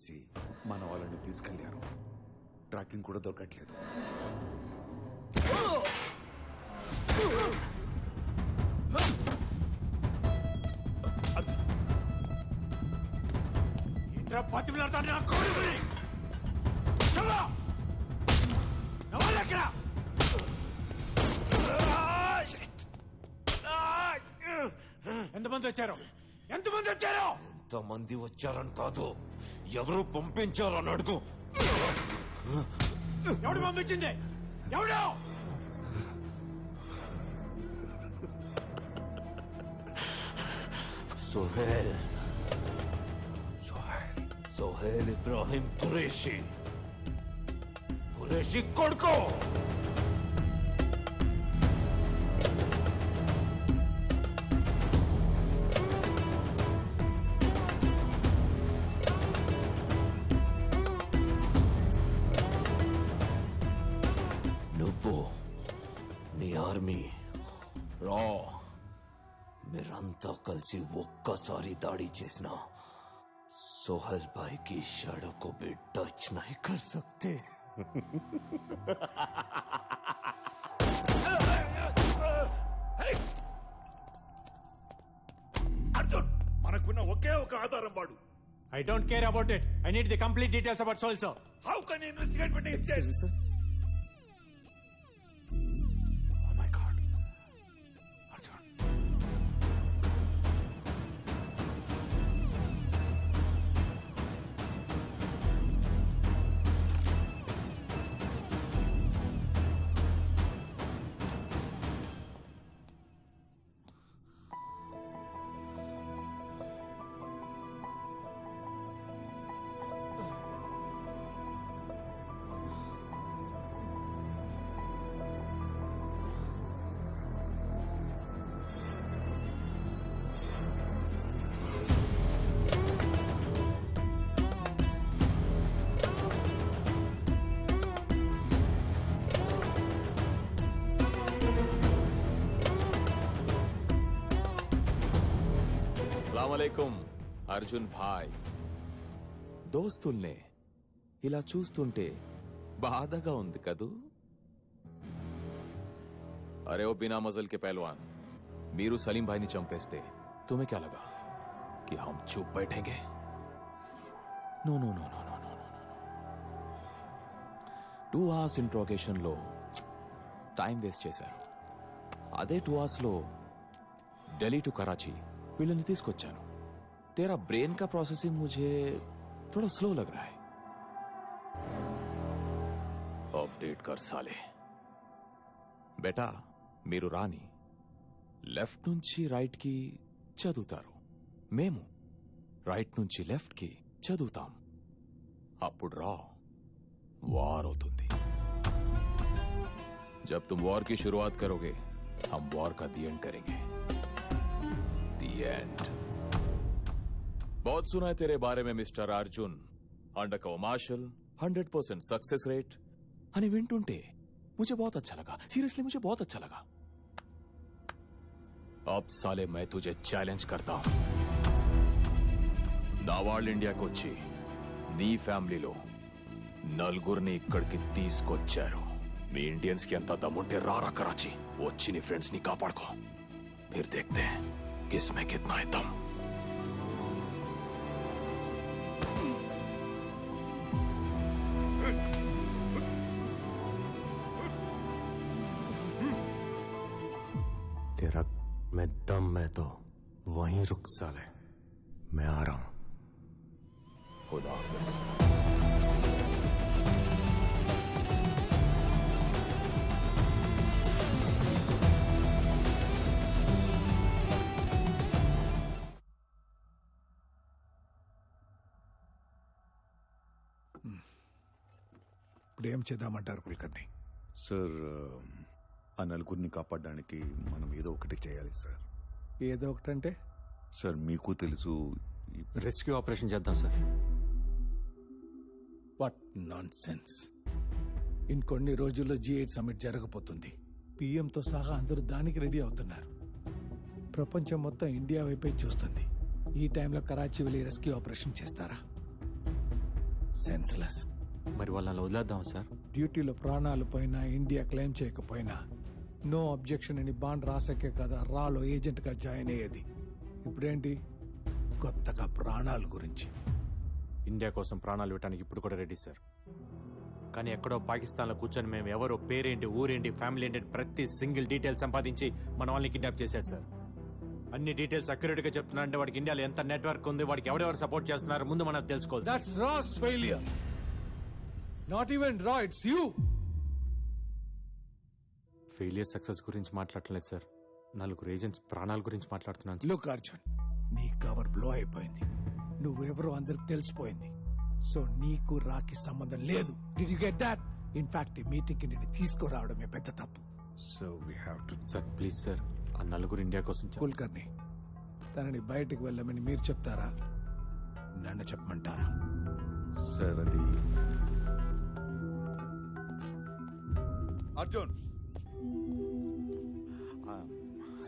వదిలేసి మన వాళ్ళని తీసుకెళ్ళారు. ట్రాకింగ్ కూడా దొరకట్లేదు? ఎంతమంది వచ్చారు? ఎంతమంది వచ్చారు? ఎంతమంది వచ్చారని కాదు. ఎవరు పంపించారని అడుగు. ఎవడు పంపించింది? ఎవడు? సోహెల్. సోహెల్. ఇబ్రాహిం కురేషి కురేషి కొడుకు. మీరంతా కలిసి ఒక్కసారి దాడి చేసిన सोहल भाई की शड़ों को भी टच नहीं कर सकते అర్జున్ మనకున్న ఒకే ఒక ఆధారం వాడు I don't care about it I need the complete details about సోల్సో how can investigate Oh వాలేకుం Arjun భాయ్ దోస్తుల్నే ఇలా చూస్తుంటే బాధగా ఉంది కదూ అరే ఓ బినా మజల్ కే పహల్వాన్ మీరు సలీం భాయ్ ని చంపేస్తే तुम्हें क्या लगा कि हम चुप बैठेंगे no no no no no no no two hours ఇంట్రోగేషన్లో time waste చేశారు అదే టూ అవర్స్లో ఢిల్లీ టు కరాచీ कराची వీళ్ళని తీసుకొచ్చాను तेरा ब्रेन का प्रोसेसिंग मुझे थोड़ा स्लो लग रहा है अपडेट कर साले బేటా మీరు రాని లెఫ్ట్ నుంచి రైట్ కి చదువుతారు మేము రైట్ నుంచి లెఫ్ట్ కి చదువుతాం అప్పుడు రా వార్ అవుతుంది जब तुम वॉर की शुरुआत करोगे हम वॉर का दी एंड करेंगे दी एंड बहुत सुना है तेरे बारे में mister Arjun undercover marshal hundred percent success rate అని వింటుంటే मुझे बहुत अच्छा लगा सीरियसली मुझे बहुत अच्छा लगा अब साले मैं तुझे ఛాలెంజ్ करता हूं నా వాళ్ళు ఇండియాకి వచ్చి నీ ఫ్యామిలీలో నలుగురిని ఇక్కడికి తీసుకొచ్చారు మీ ఇండియన్స్ కి ఎంత దమ్ముంటే రారా కరాచీ వచ్చి నీ ఫ్రెండ్స్ ని కాపాడుకో फिर देखते हैं किसमें कितना है दम तेरा मैं दम मैं तो वहीं रुक साले। मैं आ रहा हूँ। खुदा हाफिज। ఇప్పుడు ఏం చేద్దామంటారు కులకర్ణి? సార్ ఆ నలుగురిని కాపాడడానికి మనం ఏదో ఒకటి చేయాలి సార్. ఏదో ఒకటంటే? సార్ మీకు తెలుసు ఈ రెస్క్యూ ఆపరేషన్ చేద్దాం సార్. వాట్ నాన్ సెన్స్ ఇంకొన్ని రోజుల్లో జీ ఎయిట్ సమ్మిట్ జరగబోతుంది. పిఎంతో సహా అందరూ దానికి రెడీ అవుతున్నారు. ప్రపంచం మొత్తం ఇండియా వైపే చూస్తుంది. ఈ టైంలో కరాచీ వెళ్ళి రెస్క్యూ ఆపరేషన్ చేస్తారా? సెన్స్లెస్ మరి వాళ్ళని వదిలేద్దాం సార్? డ్యూటీలో ప్రాణాలు పోయినా ఇండియా క్లెయిమ్ చేయకపోయినా నో అబ్జెక్షన్ అని బాండ్ రాసాకే కదా రాలో ఏజెంట్గా జాయిన్ అయ్యేది. ఇప్పుడేంటి? కొత్తగా ప్రాణాల గురించి. ఇండియా కోసం ప్రాణాలు ఇవ్వడానికి ఇప్పుడు కూడా రెడీ సార్. కానీ ఎక్కడో పాకిస్తాన్లో కూర్చొని మేము ఎవరో పేరేంటి ఊరేంటి ఫ్యామిలీ ఏంటి అని ప్రతి సింగిల్ డీటెయిల్ సంపాదించి మన వాళ్ళని కిడ్నాప్ చేశారు సార్. అన్ని డీటెయిల్స్ అక్యురేట్గా చెప్తున్నా అంటే వాడికి ఇండియాలో ఎంత నెట్వర్క్ ఉంది వాడికి ఎవరెవరు సపోర్ట్ చేస్తున్నారు ముందు మనం తెలుసుకోవాలి. That's RAW's failure not even రా ఇట్స్ యూ ఫెయిలియర్ సక్సెస్ గురించి మాట్లాడలేదు సార్ నలుగురు ఏజెంట్స్ ప్రాణాల గురించి మాట్లాడుతున్నాను. లుక్ అర్జున్ నీ కవర్ బ్లో అయిపోయింది. నువ్వెవరో అందరికి తెలిసిపోయింది. సో నీకు రాకి సంబంధం లేదు. Did you get that in fact ఈ మీటింగ్కి నేను తీసుకురావడమే పెద్ద తప్పు. So we have to sir please sir ఆ నలుగురు ఇండియా కోసం కుల్కర్ని తనని బయటికి వెళ్ళమని మీరు చెప్తారా? నన్ను చెప్పమంటారా? సార్ అది అర్జున్.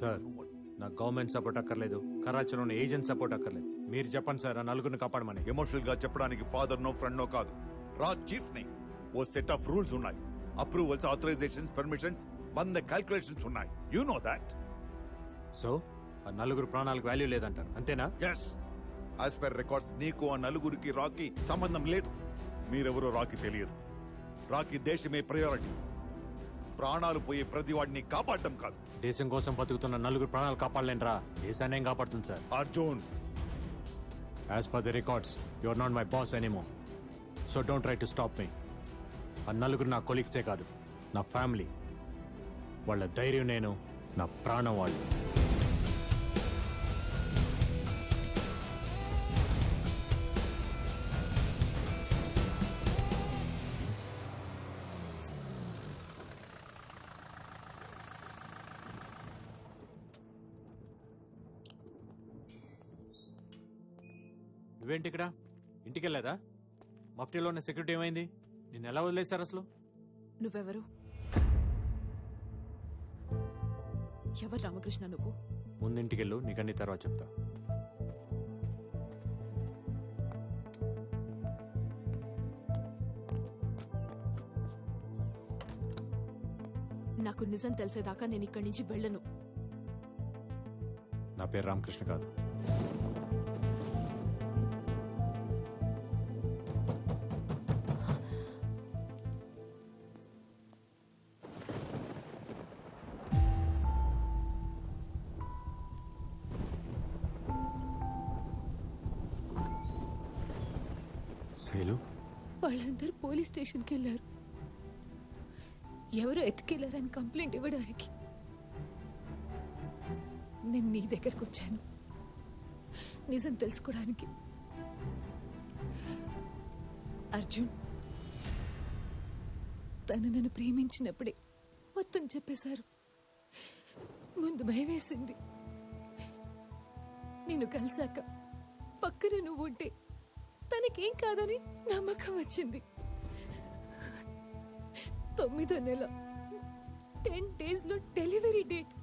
సార్ నాకు గవర్నమెంట్ సపోర్ట్ అక్కర్లేదు. కరాచీలో ఉన్న ఏజెంట్ సపోర్ట్ అక్కర్లేదు. మీరు చెప్పండి సార్ ఆ నలుగురిని కాపాడమని. ఎమోషనల్గా చెప్పడానికి ఫాదర్ నో ఫ్రెండ్ నో కాదు. రా చీఫ్ని ఓ సెట్ ఆఫ్ రూల్స్ ఉన్నాయి. అప్రూవల్స్ ఆథరైజేషన్స్ పర్మిషన్స్ వంద క్యాల్కులేషన్స్ ఉన్నాయి. యు నో దాట్ సో ఆ నలుగురు ప్రాణాలకు వాల్యూ లేదంటారు. అంతేనా? ఎస్ యాజ్ పర్ రికార్డ్స్ నీకు ఆ నలుగురికి రాకీ సంబంధం లేదు. మీరెవరో రాకీ తెలియదు. రాకీ దేశమే ప్రయారిటీ ప్రాణాలు పోయే ప్రతి వాడిని కాపాడటం కాదు. దేశం కోసం బతుకుతున్న నలుగురు ప్రాణాలు కాపాడలేంట్రా దేశాన్ని ఏం కాపాడుతుంది sir? Arjun. As per the records your not my boss anymore so don't try to stop me ఆ నలుగురు నా కొలీగ్సే కాదు నా ఫ్యామిలీ వాళ్ళ ధైర్యం నేను నా ప్రాణం వాళ్ళు. నువ్వేంటి ఇక్కడ ఇంటికి వెళ్ళలేదా మఫ్టీలో ఉన్న సెక్యూరిటీ ఏమైంది? నిన్ను ఎలా వదిలేశారు అసలు? నువ్వెవరు? ఎవరు రామకృష్ణ నువ్వు? ముందు ఇంటికి వెళ్ళు నీకన్నీ తర్వాత చెప్తా. నాకు నిజం తెలిసేదాకా నేను ఇక్కడి నుంచి వెళ్ళను. నా పేరు రామకృష్ణ కాదు. శైలు వాళ్ళందరూ పోలీస్ స్టేషన్కి వెళ్ళారు. ఎవరో ఎత్తుకెళ్ళారని కంప్లైంట్ ఇవ్వడానికి. నేను నీ దగ్గరకు వచ్చాను. నిజం తెలుసుకోవడానికి. అర్జున్ తను నన్ను ప్రేమించినప్పుడే మొత్తం చెప్పేశారు. ముందు భయవేసింది నేను కలిసాక పక్కన నువ్వు ఉంటే తనకేం కాదని నమ్మకం వచ్చింది. తొమ్మిదో నెల టెన్ డేస్లో డెలివరీ డేట్.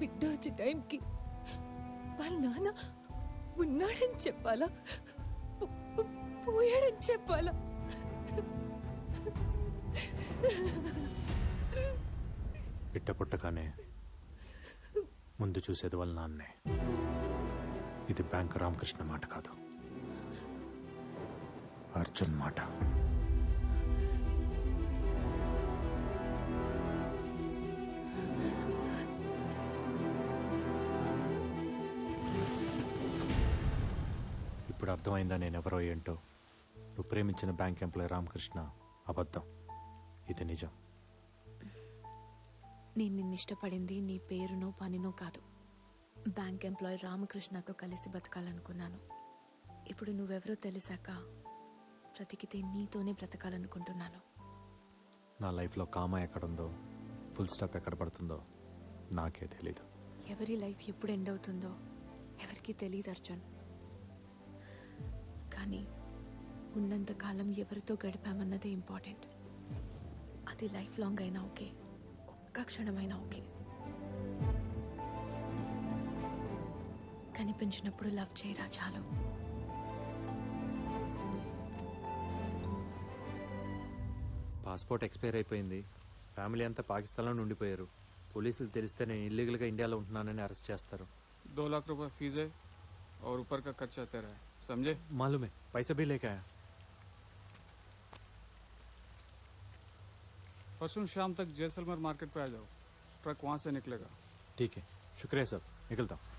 బిడ్డ వచ్చే టైంకి వాళ్ళ నాన్న ఉన్నాడని చెప్పాలా? పోయాడని చెప్పాలా? పిట్ట పుట్టగానే ముందు చూసేది వాళ్ళ నాన్నే. ఇది బ్యాంక్ రామకృష్ణ మాట కాదు. అర్జున్ మాట. ఇప్పుడు అర్థమైందా నేను ఎవరో ఏంటో? నువ్వు ప్రేమించిన బ్యాంక్ ఎంప్లాయ్ రామకృష్ణ అబద్ధం. ఇది నిజం. నేను నిన్ను ఇష్టపడింది నీ పేరునో పనినో కాదు. బ్యాంక్ ఎంప్లాయ్ రామకృష్ణతో కలిసి బతకాలనుకున్నాను. ఇప్పుడు నువ్వెవరో తెలిసాక బ్రతికితే నీతోనే బ్రతకాలనుకుంటున్నాను. నా లైఫ్లో కామా ఎక్కడుందో ఫుల్ స్టాప్ ఎక్కడ పడుతుందో నాకే తెలీదు. ఎవరి లైఫ్ ఎప్పుడు ఎండ్ అవుతుందో ఎవరికి తెలియదు అర్జున్. కానీ ఉన్నంత కాలం ఎవరితో గడిపామన్నదే ఇంపార్టెంట్. అది లైఫ్ లాంగ్ అయినా ఓకే. ఒక్క క్షణమైనా ఓకే. కనిపించినప్పుడు లవ్ చేయరా చాలు పాస్పోర్ట్ ఎక్స్పైర్ అయిపోయింది ఫ్యామిలీ అంతా పాకిస్తాన్లో ఉండిపోయారు పోలీసులు తెలిస్తే నేను ఇల్లీగల్గా ఇండియాలో ఉంటున్నానని అరెస్ట్ చేస్తారు दो लाख रुपए फ़ीस है और ऊपर का खर्चा तेरा है समझे मालूम है पैसा भी लेके आया परसों शाम तक जैसलमेर मार्केट पे आ जाओ ट्रक वहाँ से निकलेगा ठीक है शुक्रिया सर निकलता हूँ